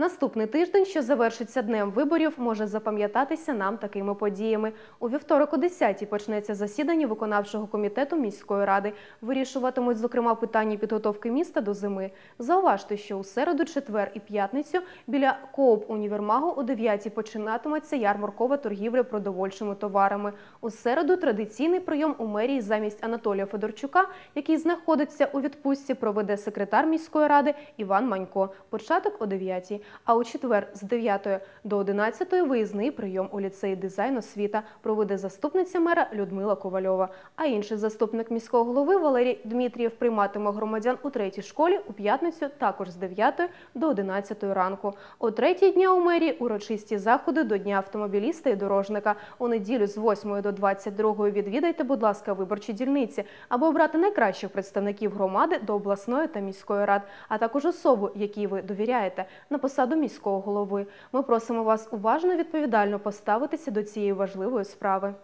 Наступний тиждень, що завершиться днем виборів, може запам'ятатися нам такими подіями. У вівторок о 10-й почнеться засідання виконавчого комітету міської ради. Вирішуватимуть, зокрема, питання підготовки міста до зими. Зауважте, що у середу, четвер і п'ятницю біля Кооп універмагу о 9-й починатиметься ярмаркова торгівля продовольчими товарами. У середу традиційний прийом у мерії замість Анатолія Федорчука, який знаходиться у відпустці, проведе секретар міської ради Іван Манько. Початок о 9-й. А у четвер з 9 до 11 виїзний прийом у ліцеї дизайн освіта проведе заступниця мера Людмила Ковальова. А інший заступник міського голови Валерій Дмитрієв прийматиме громадян у третій школі у п'ятницю також з 9 до 11 ранку. О третій дня у мерії урочисті заходи до Дня автомобіліста і дорожника. У неділю з 8 до 22 відвідайте, будь ласка, виборчі дільниці, аби обрати найкращих представників громади до обласної та міської рад, а також особу, якій ви довіряєте, на посаду міського голови. Ми просимо вас уважно відповідально поставитися до цієї важливої справи.